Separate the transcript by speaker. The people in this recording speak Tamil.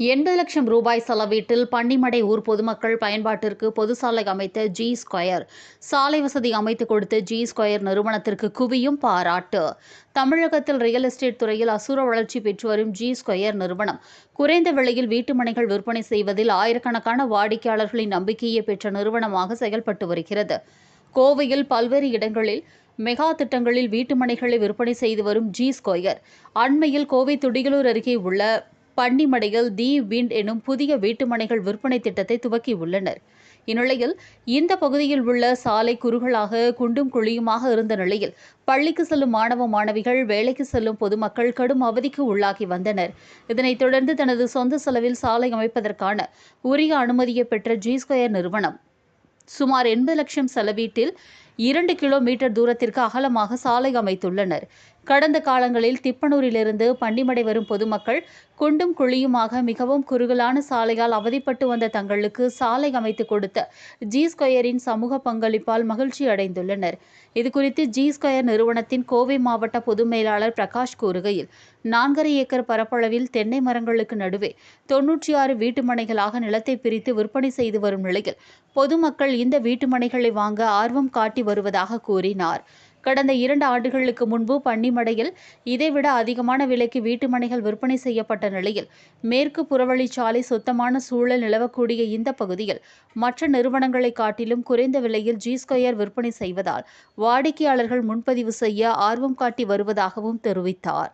Speaker 1: எண்பது லட்சம் ரூபாய் செலவீட்டில் பன்னிமடை ஊர் பொதுமக்கள் பயன்பாட்டிற்கு பொது சாலை அமைத்த ஜி ஸ்கொயர் சாலை வசதி அமைத்து கொடுத்த ஜி ஸ்கொயர் நிறுவனத்திற்கு குவியும் பாராட்டு. தமிழகத்தில் ரியல் எஸ்டேட் துறையில் அசுர வளர்ச்சி பெற்று வரும் ஜி ஸ்கொயர் நிறுவனம் குறைந்த விலையில் வீட்டுமனைகள் விற்பனை செய்வதில் ஆயிரக்கணக்கான வாடிக்கையாளர்களின் நம்பிக்கையை பெற்ற நிறுவனமாக செயல்பட்டு வருகிறது. கோவையில் பல்வேறு இடங்களில் மெகா திட்டங்களில் வீட்டுமனைகளை விற்பனை செய்து வரும் ஜி ஸ்கொயர் அண்மையில் கோவை துடிகளூர் அருகே உள்ள பன்னிமடையில் தி விண்ட் எனும் புதிய வீட்டுமனைகள் விற்பனை திட்டத்தை துவக்கியுள்ளனர். இந்நிலையில் இந்த பகுதியில் உள்ள சாலை குறுகலாக குண்டும் குழியுமாக இருந்த நிலையில் பள்ளிக்கு செல்லும் மாணவ மாணவிகள் வேலைக்கு செல்லும் பொதுமக்கள் கடும் அவதிக்கு உள்ளாகி வந்தனர். இதனைத் தொடர்ந்து தனது சொந்த செலவில் சாலை அமைப்பதற்கான உரிய அனுமதியை பெற்ற ஜி ஸ்கொயர் நிறுவனம் சுமார் எண்பது லட்சம் செலவீட்டில் இரண்டு கிலோமீட்டர் தூரத்திற்கு அகலமாக சாலை அமைத்துள்ளனர். கடந்த காலங்களில் திப்பனூரிலிருந்து பண்டிமடை வரும் பொதுமக்கள் குண்டும் குழியுமாக மிகவும் குறுகலான சாலையால் அவதிப்பட்டு வந்த தங்களுக்கு சாலை அமைத்து கொடுத்த ஜி ஸ்கொயரின் சமூக பங்களிப்பால் மகிழ்ச்சி அடைந்துள்ளனர். இதுகுறித்து ஜி ஸ்கொயர் நிறுவனத்தின் கோவை மாவட்ட பொது மேலாளர் பிரகாஷ் கூறுகையில் நான்கரை ஏக்கர் பரப்பளவில் தென்னை மரங்களுக்கு நடுவே தொன்னூற்றி ஆறு வீட்டுமனைகளாக நிலத்தை பிரித்து விற்பனை செய்து வரும் நிலையில் பொதுமக்கள் இந்த வீட்டுமனைகளை வாங்க ஆர்வம் காட்டி வருவதாக கூறினார். கடந்த இரண்டு ஆண்டுகளுக்கு முன்பு பன்னிமடையில் இதைவிட அதிகமான விலைக்கு வீட்டுமனைகள் விற்பனை செய்யப்பட்ட நிலையில் மேற்கு புறவழிச்சாலை சுத்தமான சூழல் நிலவக்கூடிய இந்த பகுதியில் மற்ற நிறுவனங்களை காட்டிலும் குறைந்த விலையில் ஜி ஸ்கொயர் விற்பனை செய்வதால் வாடிக்கையாளர்கள் முன்பதிவு செய்ய ஆர்வம் காட்டி வருவதாகவும் தெரிவித்தார்.